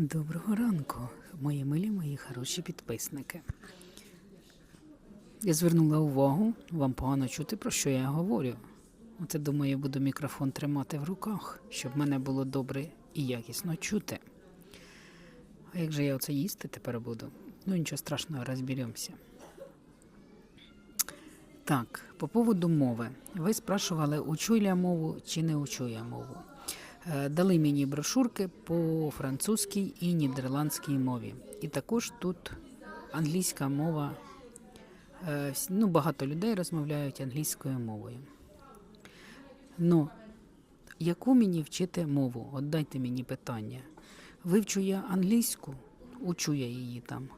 Доброго ранку, мої милі, мої хороші підписники. Я звернула увагу, вам погано чути, про що я говорю. Оце, думаю, буду мікрофон тримати в руках, щоб мене було добре і якісно чути. А як же я оце їсти тепер буду? Ну нічого страшного, розберемося. Так, по поводу мови. Ви спрашували, учу я мову чи не учу я мову. Е, Дали мені брошурки по французькій і нідерландській мові. І також тут англійська мова. Е, Ну, багато людей розмовляють англійською мовою. Ну, яку мені вчити мову? От дайте мені питання. Вивчу я англійську, учу я її там.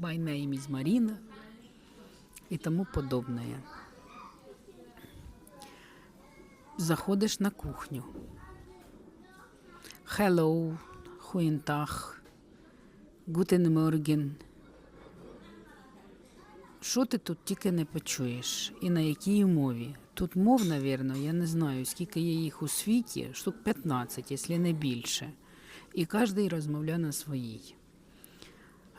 My name is Marina і тому подобне. Заходиш на кухню. Hello, guten Tag, guten. Що ти тут тільки не почуєш? І на якій мові? Тут мов, навірно, я не знаю, скільки є їх у світі, штук 15, якщо не більше. І кожен розмовляє на своїй.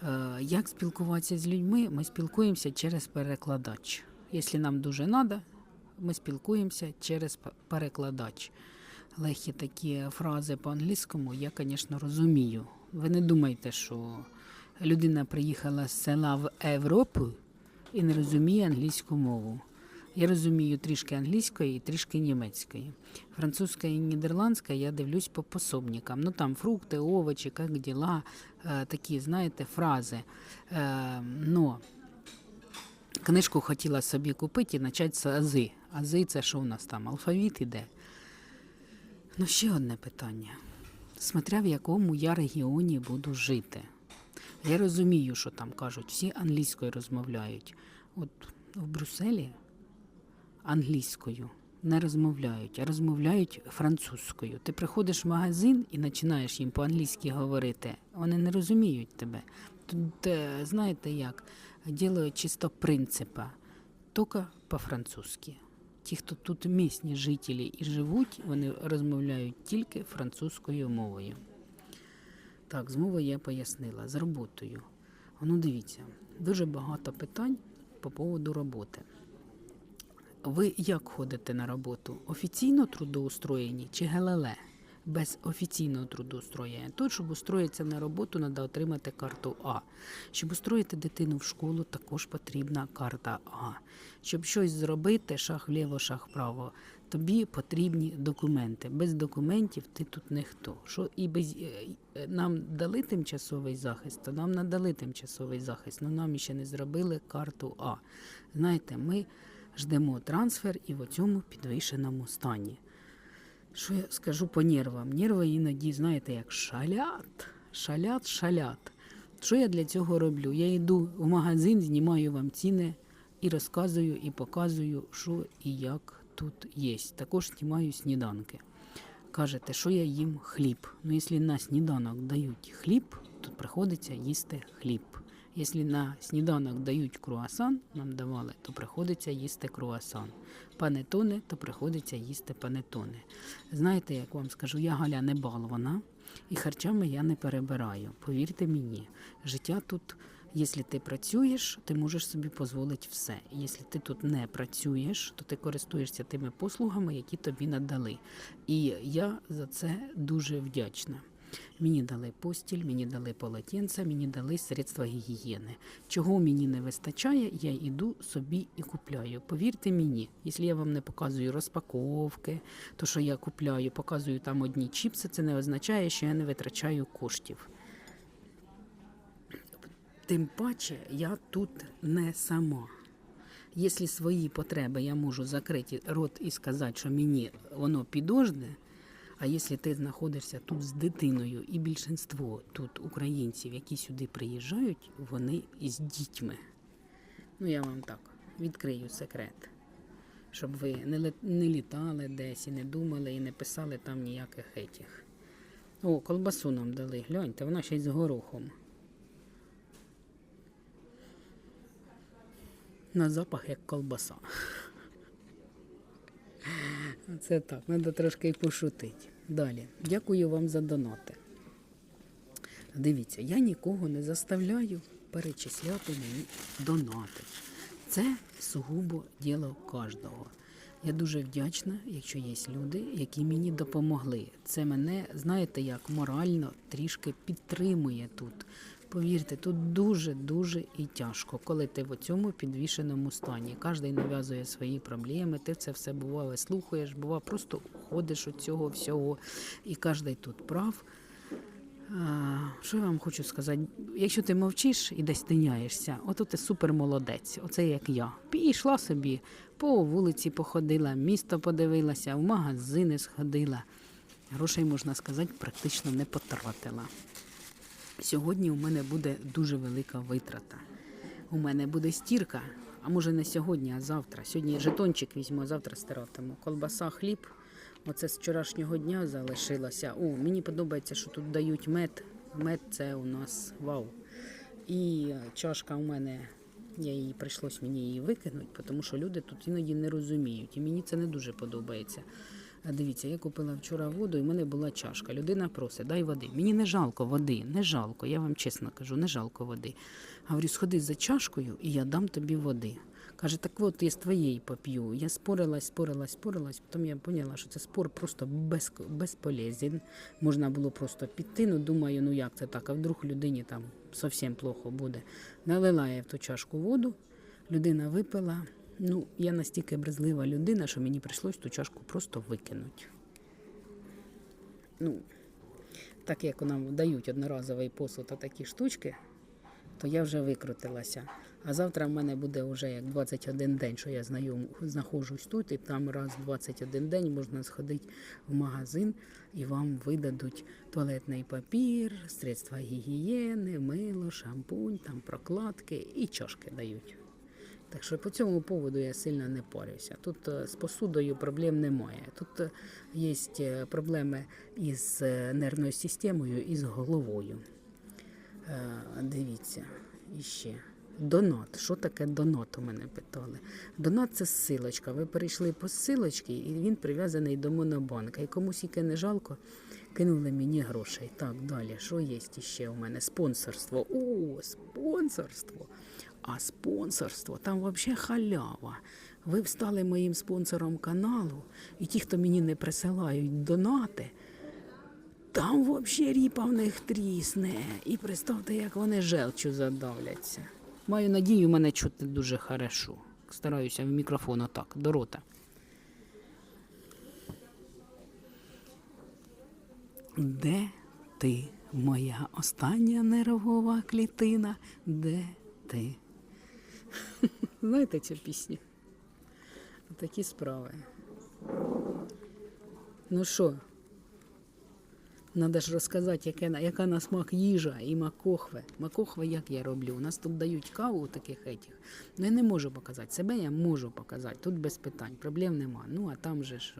Е, Як спілкуватися з людьми? Ми спілкуємося через перекладач. Якщо нам дуже треба, ми спілкуємося через перекладач. Легкі такі фрази по-англійському я, звісно, розумію. Ви не думайте, що людина приїхала з села в Європу і не розуміє англійську мову. Я розумію трішки англійської і трішки німецької. Французька і нідерландська я дивлюсь по пособникам. Ну там фрукти, овочі, як діла, е, такі, знаєте, фрази. Е, но книжку хотіла собі купити і почати з ази. Ази це що у нас там? Алфавіт іде. Ну, ще одне питання. Смотря в якому я регіоні буду жити. Я розумію, що там кажуть, всі англійською розмовляють. От в Брюсселі англійською не розмовляють, а розмовляють французькою. Ти приходиш в магазин і починаєш їм по-англійськи говорити. Вони не розуміють тебе. Тут, е, знаєте як, ділають чисто принципа, тільки по-французьки. Ті, хто тут місні жителі і живуть, вони розмовляють тільки французькою мовою. Так, з мовою я пояснила, з роботою. Ну, дивіться, дуже багато питань по поводу роботи. Ви як ходите на роботу? Офіційно трудоустроєні чи ГЛЛ? Без офіційного трудоустроєння. Тут, щоб устроїтися на роботу, треба отримати карту А. Щоб устроїти дитину в школу, також потрібна карта А. Щоб щось зробити, шаг вліво, шаг вправо, тобі потрібні документи. Без документів ти тут ніхто. Що і без е, е, нам дали тимчасовий захист, то нам надали тимчасовий захист, але нам ще не зробили карту А. Знаєте, ми ждемо трансфер і в цьому підвищеному стані. Що я скажу по нервам? Нерви іноді, знаєте, як шалят, шалят, шалят. Що я для цього роблю? Я йду в магазин, знімаю вам ціни і розказую, і показую, що і як тут є. Також знімаю сніданки. Кажете, що я їм хліб. Ну, якщо на сніданок дають хліб, то приходиться їсти хліб. Якщо на сніданок дають круасан, нам давали, то приходиться їсти круасан. Панетони, то приходиться їсти панетони. Знаєте, як вам скажу, я Галя не балована, і харчами я не перебираю. Повірте мені, життя тут, якщо ти працюєш, ти можеш собі дозволити все. Якщо ти тут не працюєш, то ти користуєшся тими послугами, які тобі надали. І я за це дуже вдячна. Мені дали постіль, мені дали полотенця, мені дали средства гігієни. Чого мені не вистачає, я йду собі і купляю. Повірте мені, якщо я вам не показую розпаковки, то що я купляю, показую там одні чіпси, це не означає, що я не витрачаю коштів. Тим паче я тут не сама. Якщо свої потреби я можу закрити рот і сказати, що мені воно підожде, а якщо ти знаходишся тут з дитиною, і більшинство тут українців, які сюди приїжджають, вони із дітьми. Ну, я вам так відкрию секрет, щоб ви не, не літали десь і не думали, і не писали там ніяких етіх. О, колбасу нам дали, гляньте, вона ще й з горохом. На запах як колбаса. Це так, треба трошки й пошутити. Далі, дякую вам за донати. Дивіться, я нікого не заставляю перечисляти мені донати. Це сугубо діло кожного. Я дуже вдячна, якщо є люди, які мені допомогли. Це мене, знаєте, як морально трішки підтримує тут. Повірте, тут дуже-дуже і тяжко, коли ти в цьому підвішеному стані. Кожен нав'язує свої проблеми, ти це все буває слухаєш, бува, просто уходиш від цього всього. І кожен тут прав. А, Що я вам хочу сказати? Якщо ти мовчиш і десь тиняєшся, ото ти супер молодець, оце як я. Пішла собі, по вулиці походила, місто подивилася, в магазини сходила. Грошей, можна сказати, практично не потратила. Сьогодні у мене буде дуже велика витрата. У мене буде стірка, а може не сьогодні, а завтра. Сьогодні жетончик візьму, а завтра стиратиму. Колбаса, хліб. Оце з вчорашнього дня залишилося. О, мені подобається, що тут дають мед. Мед це у нас вау. І чашка у мене, я її прийшлось мені її викинути, тому що люди тут іноді не розуміють. І мені це не дуже подобається. Дивіться, я купила вчора воду, і в мене була чашка. Людина просить, дай води. Мені не жалко води, не жалко. Я вам чесно кажу, не жалко води. Говорю, сходи за чашкою, і я дам тобі води. Каже, так от я з твоєї поп'ю. Я спорилась, спорилась, спорилась. Потім я поняла, що це спор просто без, безполезен. Можна було просто піти. Ну думаю, ну як це так? А вдруг людині там зовсім плохо буде. Налила я в ту чашку воду, людина випила. Ну, я настільки брезлива людина, що мені прийшлось ту чашку просто викинути. Ну, так як нам дають одноразовий посуд та такі штучки, то я вже викрутилася. А завтра в мене буде вже як 21 день, що я знайом, знаходжусь тут, і там раз в 21 день можна сходити в магазин і вам видадуть туалетний папір, средства гігієни, мило, шампунь, там прокладки і чашки дають. Так що по цьому поводу я сильно не парюся. Тут е, з посудою проблем немає. Тут е, є е, проблеми із нервною системою і з головою. Дивіться, іще. Донат. Що таке донат? У мене питали. Донат це ссилочка. Ви перейшли по ссилочці, і він прив'язаний до монобанка. І комусь яке не жалко, кинули мені грошей. Так, далі. Що є ще у мене? Спонсорство. О, спонсорство. А спонсорство там взагалі халява. Ви стали моїм спонсором каналу, і ті, хто мені не присилають донати, там взагалі ріпа в них трісне. І представте, як вони желчу задавляться. Маю надію, мене чути дуже хорошо. Стараюся в мікрофон отак, до рота. Де ти, моя остання нервова клітина? Де ти? Знаєте цю пісню? Такі справи. Ну що? Надо ж розказати, яке, яка на смак їжа і макохве. Макохве як я роблю? У нас тут дають каву у таких етіх. Ну я не можу показати. Себе я можу показати. Тут без питань, проблем нема. Ну а там же ж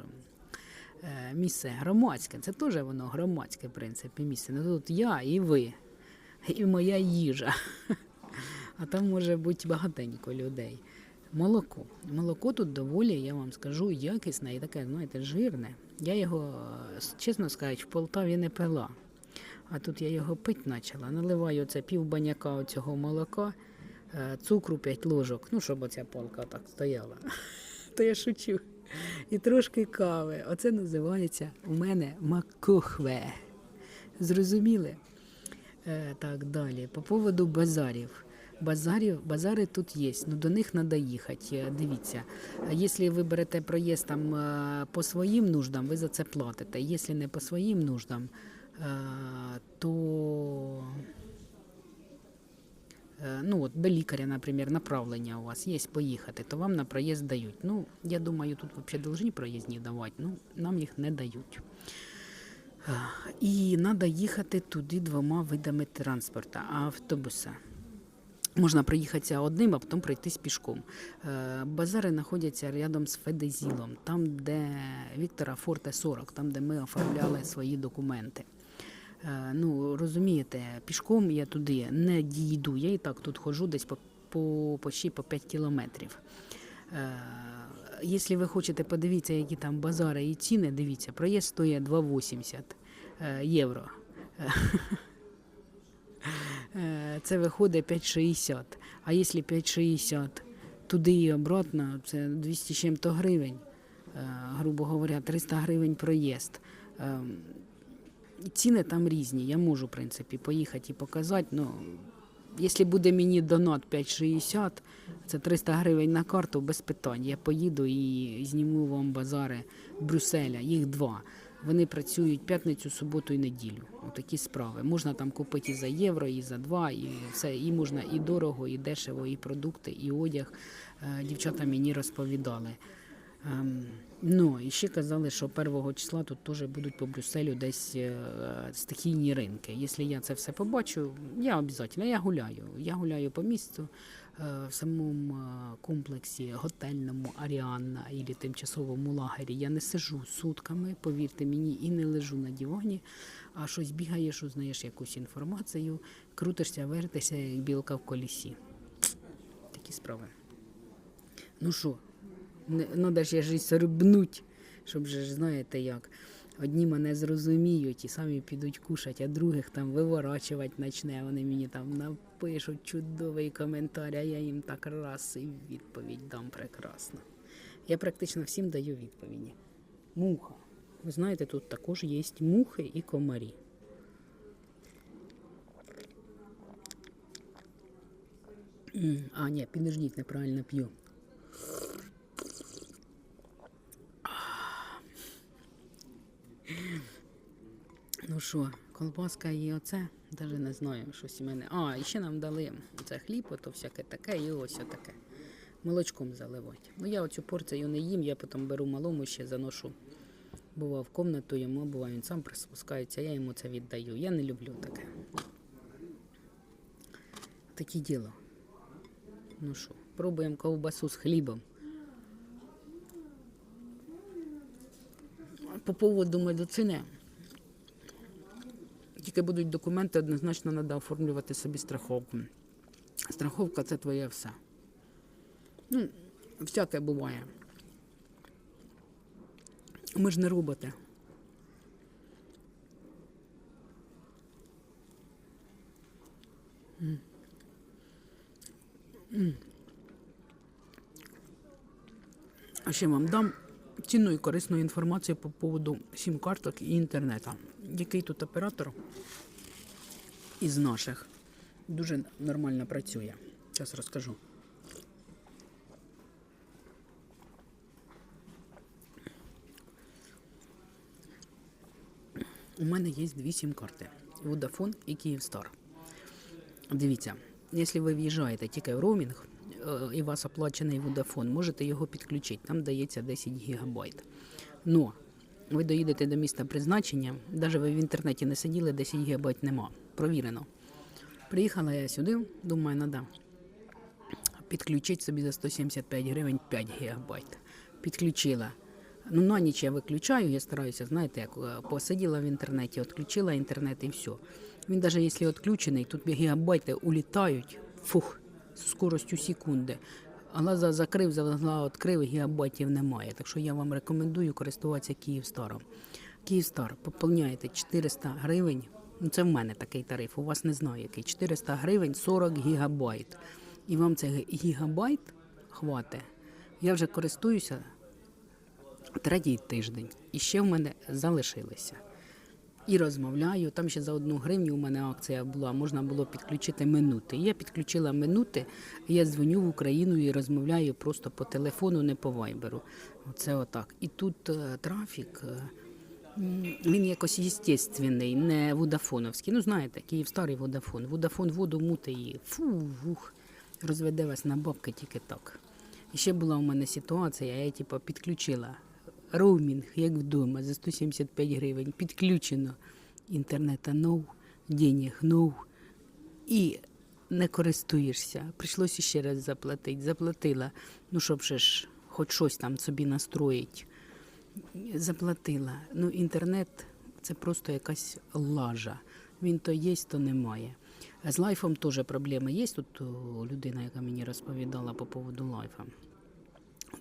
е, місце громадське. Це теж воно громадське, в принципі, місце. Ну тут я і ви, і моя їжа. А там може бути багатенько людей. Молоко. Молоко тут доволі, я вам скажу, якісне і таке, знаєте, жирне. Я його, чесно сказати, в Полтаві не пила. А тут я його пити почала. Наливаю це пів баняка оцього молока, е, цукру 5 ложок, ну, щоб оця полка так стояла. То я шучу. І трошки кави. Оце називається у мене макохве. Зрозуміли? Е, так, далі. По поводу базарів. Базарів, базари тут є, ну до них треба їхати. Е, Дивіться, якщо ви берете проїзд там е, по своїм нуждам, ви за це платите. Якщо не по своїм нуждам, е, то ну от до лікаря, наприклад, направлення у вас є поїхати, то вам на проїзд дають. Ну, я думаю, тут взагалі повинні проїзні давати, ну нам їх не дають. І треба їхати туди двома видами транспорту, автобуса. Можна проїхатися одним, а потім пройтись пішком. Е, Базари знаходяться рядом з Федезілом, там, де Віктора Форте 40, там, де ми оформляли свої документи. Е, Ну, розумієте, пішком я туди не дійду. Я і так тут ходжу десь по, по, почти по 5 кілометрів. Е, Якщо ви хочете подивитися, які там базари і ціни, дивіться, проїзд стоїть 2,80 е, євро. Е, Це виходить 5,60. А якщо 5,60 туди і обратно, це 200 з чим-то гривень, е, грубо говоря, 300 гривень проїзд. Ем, Ціни там різні. Я можу, в принципі, поїхати і показати. Ну, якщо буде мені донат 5,60, це 300 гривень на карту без питань. Я поїду і зніму вам базари Брюсселя. Їх два. Вони працюють п'ятницю, суботу і неділю. Отакі справи. Можна там купити і за євро, і за два, і все. І можна і дорого, і дешево, і продукти, і одяг. Е, Дівчата мені розповідали. Ем, Ну, і ще казали, що 1 числа тут теж будуть по Брюсселю десь е, стихійні ринки. Якщо я це все побачу, я обов'язково, я гуляю. Я гуляю по місту в самому е, комплексі готельному Аріанна або тимчасовому лагері. Я не сижу сутками, повірте мені, і не лежу на дивані, а щось бігаєш, узнаєш якусь інформацію, крутишся, вертишся, як білка в колісі. Такі справи. Ну що, не, надо ж я ж сорбнуть, щоб же знаєте як. Одні мене зрозуміють і самі підуть кушать, а других там виворачувати почне. Вони мені там напишуть чудовий коментар, а я їм так раз і відповідь дам прекрасно. Я практично всім даю відповіді. Муха. Ви знаєте, тут також є мухи і комарі. А, ні, підождіть, неправильно п'ю. Ну що, колбаска і оце, навіть не знаю, щось у мене. А, і ще нам дали це хліб, ото всяке таке, і ось таке. Молочком заливати. Ну я оцю порцію не їм, я потім беру малому ще заношу. Бува в комнату йому, буває він сам приспускається, я йому це віддаю. Я не люблю таке. Таке діло. Ну що, пробуємо ковбасу з хлібом. По поводу медицини. Тільки будуть документи, однозначно треба оформлювати собі страховку. Страховка це твоє все. Ну, всяке буває. Ми ж не роботи. А ще вам дам цінну і корисну інформацію по поводу сім-карток і інтернету. Який тут оператор із наших дуже нормально працює. Зараз розкажу. У мене є дві сім-карти: Vodafone і Kyivstar. Дивіться, якщо ви в'їжджаєте тільки в роумінг і у вас оплачений Vodafone, можете його підключити. Там дається 10 гігабайт. Но ви доїдете до міста призначення, навіть ви в інтернеті не сиділи, 10 гігабайт нема. Провірено. Приїхала я сюди, думаю, треба підключити собі за 175 гривень 5 гігабайт. Підключила. Ну, на ніч я виключаю, я стараюся, знаєте, як е, посиділа в інтернеті, відключила інтернет і все. Він навіть якщо відключений, тут гігабайти улітають, фух, скоростю секунди. Глаза закрив, глаза відкрив, гігабайтів немає. Так що я вам рекомендую користуватися Київстаром. Київстар поповняєте 400 гривень. Ну, це в мене такий тариф, у вас не знаю який. 400 гривень 40 гігабайт. І вам це гігабайт хватить. Я вже користуюся третій тиждень. І ще в мене залишилися. І розмовляю. Там ще за одну гривню у мене акція була, можна було підключити минути. Я підключила минути, я дзвоню в Україну і розмовляю просто по телефону, не по вайберу. Оце отак. І тут е, трафік. е, Він якось єстественний, не водафоновський. Ну, знаєте, Київстарий водафон. Водафон воду мути фу, вух, розведе вас на бабки тільки так. І ще була у мене ситуація, я типу, підключила роумінг, як вдома, за 175 гривень. Підключено інтернета нов, денег нов. І не користуєшся. Прийшлося ще раз заплатити. Заплатила. Ну, щоб ще ж хоч щось там собі настроїть. Заплатила. Ну, інтернет це просто якась лажа. Він то є, то немає. З лайфом теж проблеми є. Тут людина, яка мені розповідала по поводу лайфа.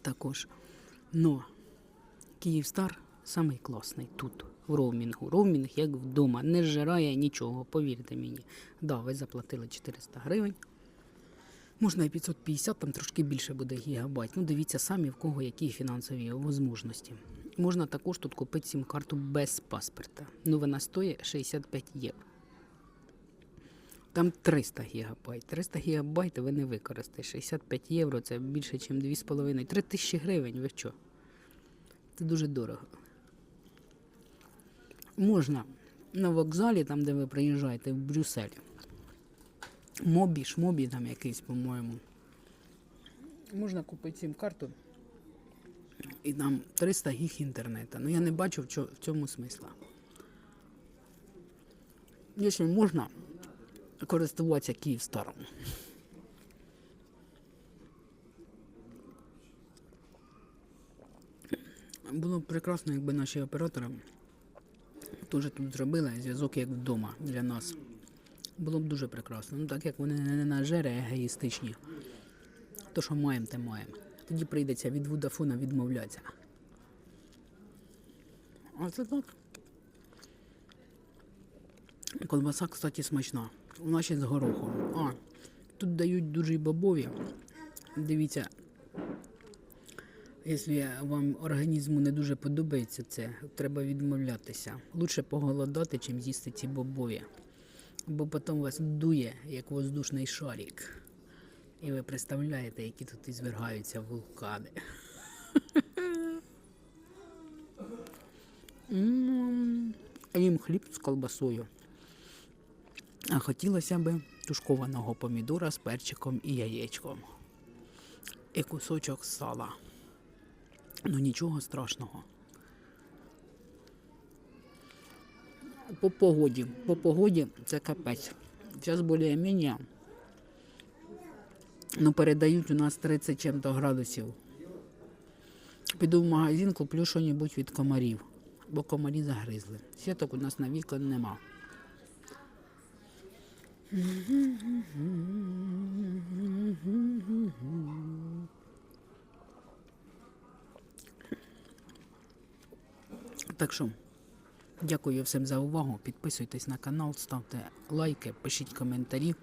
Також. Но Київстар самий класний тут, в роумінгу. Роумінг як вдома, не зжирає нічого, повірте мені. Да, ви заплатили 400 гривень. Можна і 550, там трошки більше буде гігабайт. Ну, дивіться самі, в кого які фінансові можливості. Можна також тут купити сім-карту без паспорта. Ну, вона стоїть 65 євро. Там 300 гігабайт. 300 гігабайт ви не використаєте. 65 євро це більше, ніж 2,5. 3 тисячі гривень, ви що? Це дуже дорого. Можна на вокзалі, там, де ви приїжджаєте, в Брюсселі. Мобі, шмобі там якийсь, по-моєму. Можна купити сім карту і там 300 гіг інтернету. Ну я не бачу в цьому смисла. Якщо можна користуватися Київстаром. Було б прекрасно, якби наші оператори теж тут зробили зв'язок як вдома для нас. Було б дуже прекрасно. Ну так як вони не нажери егоїстичні. То, що маємо, те маємо. Тоді прийдеться від Водафона відмовлятися. А це так. Колбаса, кстати, смачна. Вона ще з горохом. А, тут дають дуже бобові. Дивіться, якщо вам організму не дуже подобається це, треба відмовлятися. Лучше поголодати, чим з'їсти ці бобові. Бо потім вас дує, як воздушний шарик. І ви представляєте, які тут ізвергаються вулкани. Їм хліб з колбасою. А хотілося б тушкованого помідора з перчиком і яєчком. І кусочок сала. Ну нічого страшного. По погоді. По погоді це капець. Зараз більш-менш. Ну, передають у нас 30 чим-то градусів. Піду в магазин, куплю щось від комарів, бо комарі загризли. Сіток у нас на вікон нема. Так що, дякую всім за увагу. Підписуйтесь на канал, ставте лайки, пишіть коментарі,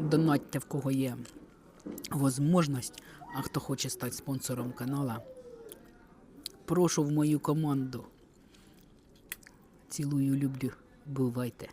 донатьте в кого є можливість, а хто хоче стати спонсором канала. Прошу в мою команду. Цілую, люблю. Бувайте.